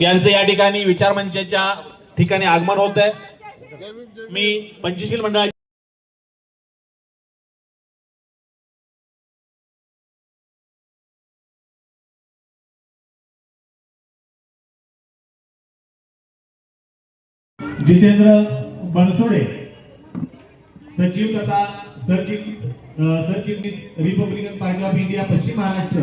यांचं या ठिकाणी विचार मंचाच्या ठिकाणी आगमन होत आहे. मी पंचशील मंडळाची जितेंद्र बनसोडे सचिव तथा सरचिट सरचिटणीस रिपब्लिकन पार्टी ऑफ इंडिया पश्चिम महाराष्ट्र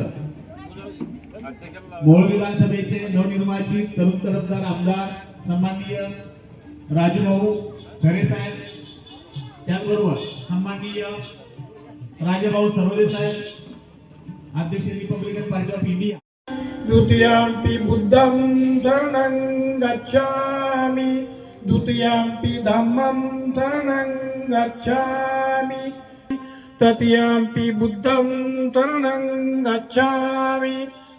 मोहोळ विधानसभेचे नवनिर्वाचित तरुण तरफदार आमदार सन्माननीय राजभाऊ खरे साहेब त्याचबरोबर सन्माननीय राजेभाऊ सर्वदे साहेब अध्यक्ष रिपब्लिकन पार्टी ऑफ इंडिया. द्वितीयाम्पि बुद्धं शरणं गच्छामि द्वितीयाम्पि धम्मं शरणं गच्छामि तृतीयाम्पि बुद्धं शरणं गच्छामि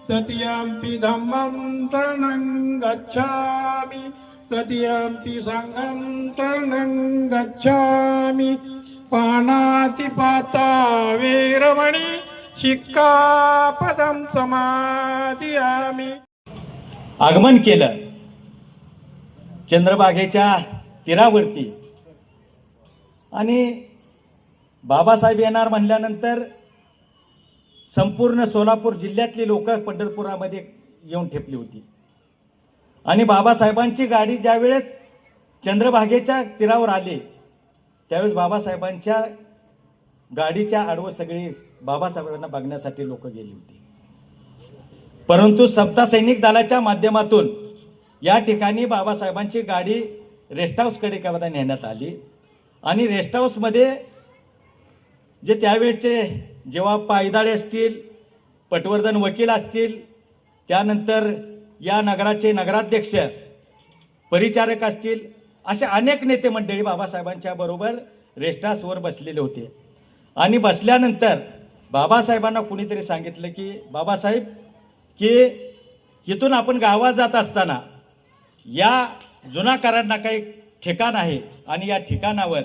तृतीयाम्पि धम्मं शरणं गच्छामि. तृतीयाम्पि सङ्गं शरणं गच्छामि. पाणातिपाता वीरमणि शिक्कापदं समाधियामि. आगमन केलं. चंद्रबागेच्या तीरावरती. आणि बाबासाहेब येणार म्हणल्यानंतर संपूर्ण सोलापूर जिल्ह्यातली लोक पंढरपुरामध्ये येऊन ठेपली होती. आणि बाबासाहेबांची गाडी ज्यावेळेस चंद्रभागेच्या तीरावर आली त्यावेळेस बाबासाहेबांच्या गाडीच्या आडवं सगळी बाबासाहेबांना बघण्यासाठी लोक गेली होती. परंतु सप्ता सैनिक दलाच्या माध्यमातून या ठिकाणी बाबासाहेबांची गाडी रेस्ट हाऊसकडे केव्हा नेण्यात आली. आणि रेस्ट हाऊसमध्ये जे त्यावेळेचे जेव्हा पायदाळे असतील पटवर्धन वकील असतील त्यानंतर या नगराचे नगराध्यक्ष परिचारक असतील असे अनेक नेते मंडळी बाबासाहेबांच्या बरोबर रेस्टासवर बसलेले होते. आणि बसल्यानंतर बाबासाहेबांना कुणीतरी सांगितलं की बाबासाहेब की इथून आपण गावात जात असताना या जुना करांना काही ठिकाण आहे आणि या ठिकाणावर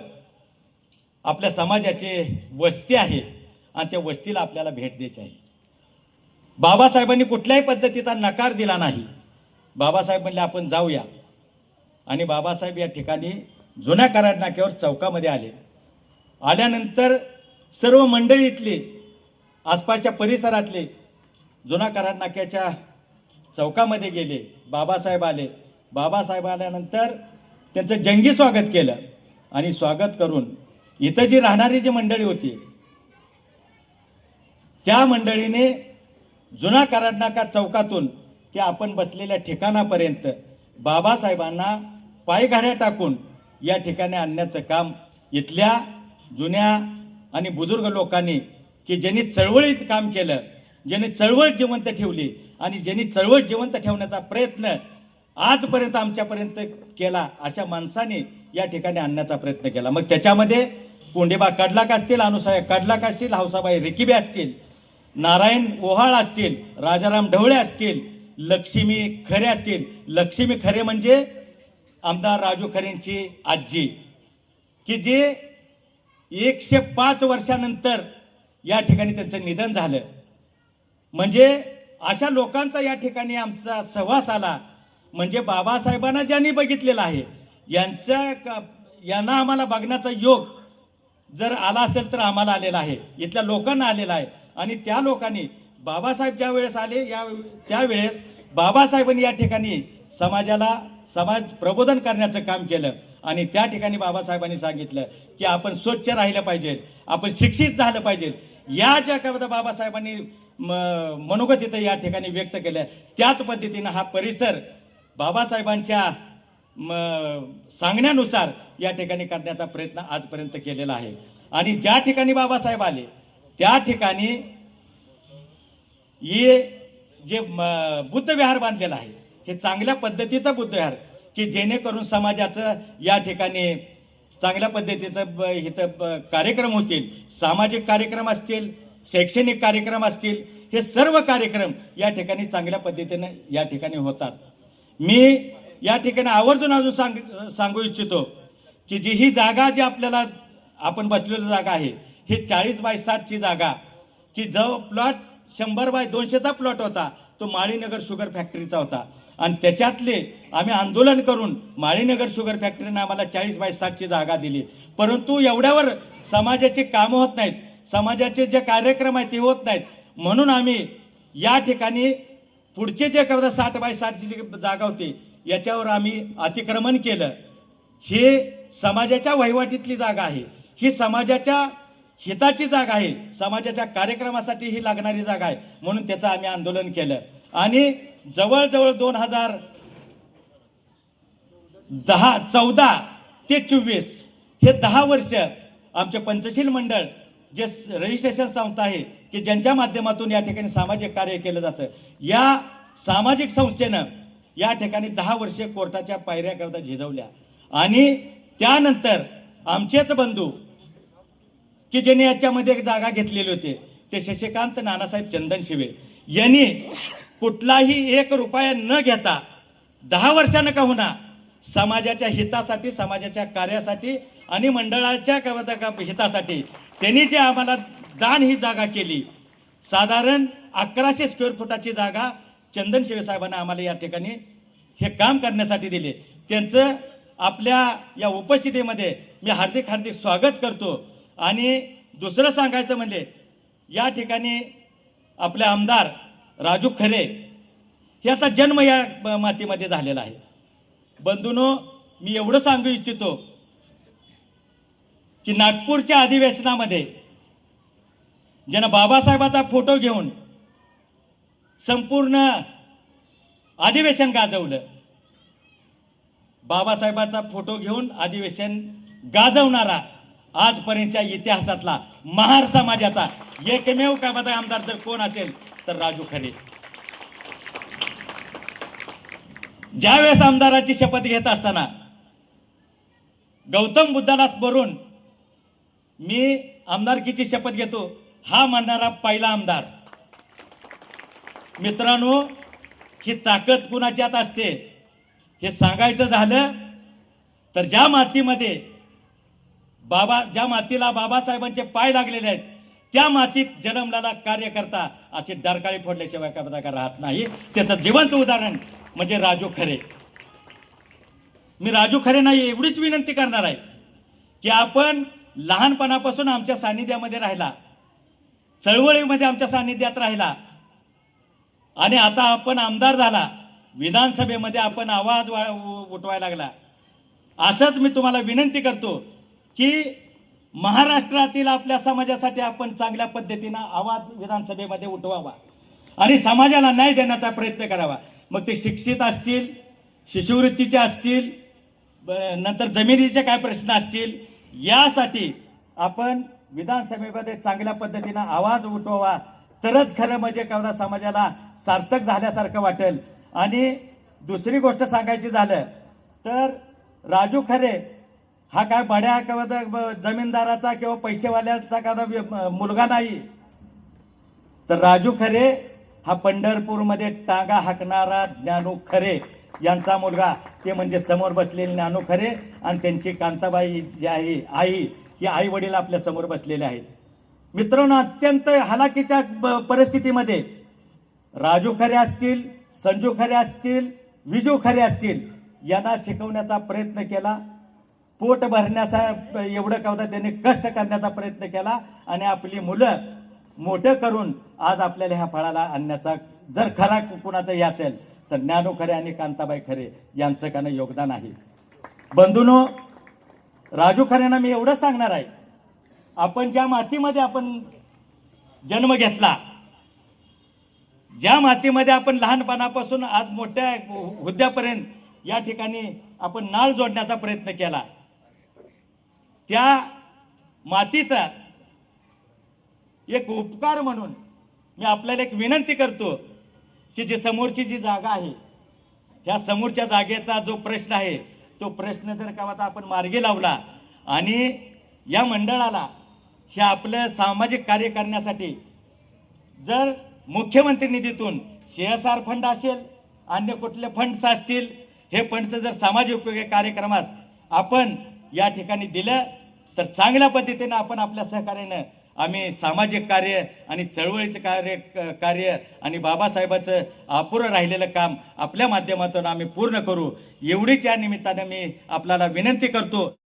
आपल्या समाजाचे वस्ती आहे. आणि त्या वस्तीला आपल्याला भेट द्यायची आहे. बाबासाहेबांनी कुठल्याही पद्धतीचा नकार दिला नाही. बाबासाहेब म्हणले आपण जाऊया. आणि बाबासाहेब या ठिकाणी जुन्या कराड नाक्यावर चौकामध्ये आले. आल्यानंतर सर्व मंडळीतले आसपासच्या परिसरातले जुना कराड नाक्याच्या चौकामध्ये गेले. बाबासाहेब आले. बाबासाहेब आल्यानंतर त्यांचं जंगी स्वागत केलं. आणि स्वागत करून इथं जी राहणारी जी मंडळी होती त्या मंडळीने जुना कराडनाका चौकातून ते आपण बसलेल्या ठिकाणापर्यंत बाबासाहेबांना पायघाड्या टाकून या ठिकाणी आणण्याचं काम इथल्या जुन्या आणि बुजुर्ग लोकांनी की ज्यांनी चळवळीत काम केलं ज्यांनी चळवळ जिवंत ठेवली आणि ज्यांनी चळवळ जिवंत ठेवण्याचा प्रयत्न आजपर्यंत आमच्यापर्यंत केला अशा माणसाने या ठिकाणी आणण्याचा प्रयत्न केला. मग त्याच्यामध्ये कोंडेबा कडलाक असतील अनुसाया कडलाक असतील हौसाबाई रिकिबे असतील नारायण ओहाळ असतील राजाराम ढवळे असतील लक्ष्मी खरे असतील. लक्ष्मी खरे म्हणजे आमदार राजू खरेंची आजी की जे एकशे पाच वर्षानंतर या ठिकाणी त्यांचं निधन झालं. म्हणजे अशा लोकांचा या ठिकाणी आमचा सहवास आला. म्हणजे बाबासाहेबांना ज्यांनी बघितलेलं आहे यांच्या यांना आम्हाला बघण्याचा योग जर आला असेल तर आम्हाला आलेला आहे. इथल्या लोकांना आलेला आहे. आणि त्या लोकांनी बाबासाहेब ज्या वेळेस आले या त्यावेळेस बाबासाहेबांनी या ठिकाणी समाजाला समाज प्रबोधन करण्याचं काम केलं. आणि त्या ठिकाणी बाबासाहेबांनी सांगितलं की आपण स्वच्छ राहिलं पाहिजे आपण शिक्षित झालं पाहिजे. या ज्या कविता बाबासाहेबांनी म मनोगत या ठिकाणी व्यक्त केलं त्याच पद्धतीनं हा परिसर बाबासाहेबांच्या म सांगण्यानुसार या ठिकाणी करण्याचा प्रयत्न आजपर्यंत केलेला आहे. आणि ज्या ठिकाणी बाबासाहेब आले त्या ठिकाणी हे जे बुद्धविहार बुद्ध विहार बांधलेलं आहे हे चांगल्या पद्धतीचं बुद्ध विहार की जेणेकरून समाजाचं या ठिकाणी चांगल्या पद्धतीचं इथं कार्यक्रम होतील सामाजिक कार्यक्रम असतील शैक्षणिक कार्यक्रम असतील हे सर्व कार्यक्रम या ठिकाणी चांगल्या पद्धतीनं या ठिकाणी होतात. मी या ठिकाणी आवर्जून अजून सांग सांगू इच्छितो की जी ही जागा जी आपल्याला आपण बसलेली जागा आहे ही चाळीस बाय सातची जागा. की जो प्लॉट शंभर बाय दोनशेचा प्लॉट होता तो माळीनगर शुगर फॅक्टरीचा होता. आणि त्याच्यातले आम्ही आंदोलन करून माळीनगर शुगर फॅक्टरीनं आम्हाला चाळीस बाय सातची जागा दिली. परंतु एवढ्यावर समाजाची कामं होत नाहीत. समाजाचे जे कार्यक्रम आहेत ते होत नाहीत. म्हणून आम्ही या ठिकाणी पुढचे जे कदा साठ बाय साठची जी जागा होती याच्यावर आम्ही अतिक्रमण केलं. हे समाजाच्या वहिवाटीतली जागा आहे. ही समाजाच्या हिताची जागा आहे. समाजाच्या कार्यक्रमासाठी ही लागणारी जागा आहे. म्हणून त्याचं आम्ही आंदोलन केलं. आणि जवळजवळ दोन हजार दहा चौदा ते चोवीस हे दहा वर्ष आमचे पंचशील मंडळ जे रजिस्ट्रेशन संस्था आहे की ज्यांच्या माध्यमातून या ठिकाणी सामाजिक कार्य केलं जातं. या सामाजिक संस्थेनं या ठिकाणी दहा वर्षे कोर्टाच्या पायऱ्याकरता झिजवल्या. आणि त्यानंतर आमचेच बंधू की ज्यांनी याच्यामध्ये एक जागा घेतलेली होते ते शशिकांत नानासाहेब चंदन शिवे. यांनी कुठलाही एक रुपया न घेता दहा वर्षानं का होणार समाजाच्या हितासाठी समाजाच्या कार्यासाठी आणि मंडळाच्या हितासाठी त्यांनी जे आम्हाला दान ही जागा केली. साधारण अकराशे स्क्वेअर फुटाची जागा चंदन शिवे साहेबांना आम्हाला या ठिकाणी हे काम करण्यासाठी दिले. त्यांचं आपल्या या उपस्थितीमध्ये मी हार्दिक हार्दिक स्वागत करतो. आणि दुसरं सांगायचं म्हणजे या ठिकाणी आपले आमदार राजू खरे ह्याचा जन्म या मातीमध्ये झालेला आहे. बंधूनो मी एवढं सांगू इच्छितो की नागपूरच्या अधिवेशनामध्ये ज्यानं बाबासाहेबाचा फोटो घेऊन संपूर्ण अधिवेशन गाजवलं बाबासाहेबाचा फोटो घेऊन अधिवेशन गाजवणारा आजपर्यंतच्या इतिहासातला महार समाजाचा एकमेव कामाचा आमदार जर कोण असेल तर राजू खरे. ज्यावेळेस आमदाराची शपथ घेत असताना गौतम बुद्धाला स्मरून मी आमदारकीची शपथ घेतो हा म्हणणारा पहिला आमदार. मित्रांनो ही ताकद कुणाच्यात असते हे सांगायचं झालं तर ज्या मातीमध्ये बाबा ज्या मातीला बाबासाहेबांचे पाय लागलेले आहेत त्या मातीत जन्मलेला कार्यकर्ता असे डरकाळी फोडल्याशिवाय का का राहत नाही. त्याचं जिवंत उदाहरण म्हणजे राजू खरे. मी राजू खरे नाही एवढीच विनंती करणार आहे की आपण लहानपणापासून आमच्या सानिध्यामध्ये राहिला चळवळीमध्ये आमच्या सानिध्यात राहिला आणि आता आपण आमदार झाला विधानसभेमध्ये आपण आवाज वा- उठवायला लागला. असंच मी तुम्हाला विनंती करतो की महाराष्ट्रातील आपल्या समाजासाठी आपण चांगल्या पद्धतीनं आवाज विधानसभेमध्ये उठवावा आणि समाजाला न्याय देण्याचा प्रयत्न करावा. मग ते शिक्षित असतील शिष्यवृत्तीचे असतील नंतर जमिनीचे काय प्रश्न असतील यासाठी आपण विधानसभेमध्ये चांगल्या पद्धतीनं आवाज उठवावा. तरच खरं म्हणजे कवदा समाजाला सार्थक झाल्यासारखं वाटेल. आणि दुसरी गोष्ट सांगायची झालं तर राजू खरे हा काय बड्या किंवा जमीनदाराचा किंवा पैसेवाल्याचा का मुलगा नाही. तर राजू खरे हा पंढरपूरमध्ये टांगा हाकणारा ज्ञानू खरे यांचा मुलगा. ते म्हणजे समोर बसलेले ज्ञानू खरे आणि त्यांची कांताबाई जी आहे आई ही आई वडील आपल्यासमोर बसलेले आहेत. मित्रांनो अत्यंत हलाखीच्या परिस्थितीमध्ये राजू खरे असतील संजू खरे असतील विजू खरे असतील यांना शिकवण्याचा प्रयत्न केला. पोट भरण्याचा एवढं का त्यांनी कष्ट करण्याचा प्रयत्न केला आणि आपली मुलं मोठं करून आज आपल्याला ह्या फळाला आणण्याचा जर खरा कुणाचं हे असेल तर ज्ञानू खरे आणि कांताबाई खरे यांचं का योगदान आहे. बंधूनो राजू खरेंना मी एवढं सांगणार आहे आपण ज्या मातीमध्ये आपण जन्म घेतला ज्या मातीमध्ये आपण लहानपणापासून आज मोठ्या हुद्द्यापर्यंत या ठिकाणी आपण नाळ जोडण्याचा प्रयत्न केला त्या मातीचा एक उपकार म्हणून मी आपल्याला एक विनंती करतो की जी समोरची जी जागा आहे ह्या समोरच्या जागेचा जो प्रश्न आहे तो प्रश्न जर का आता आपण मार्गी लावला आणि या मंडळाला हे आपलं सामाजिक कार्य करण्यासाठी जर मुख्यमंत्री निधीतून सी एस आर फंड असेल अन्य कुठले फंड्स असतील हे फंडचं जर सामाजिक उपयोगी कार्यक्रमास आपण या ठिकाणी दिलं तर चांगल्या पद्धतीनं आपण आपल्या सहकार्यानं आम्ही सामाजिक कार्य आणि चळवळीचं कार्य कार्य आणि बाबासाहेबाचं अपुरं राहिलेलं काम आपल्या माध्यमातून आम्ही पूर्ण करू. एवढीच या निमित्तानं मी आपल्याला विनंती करतो.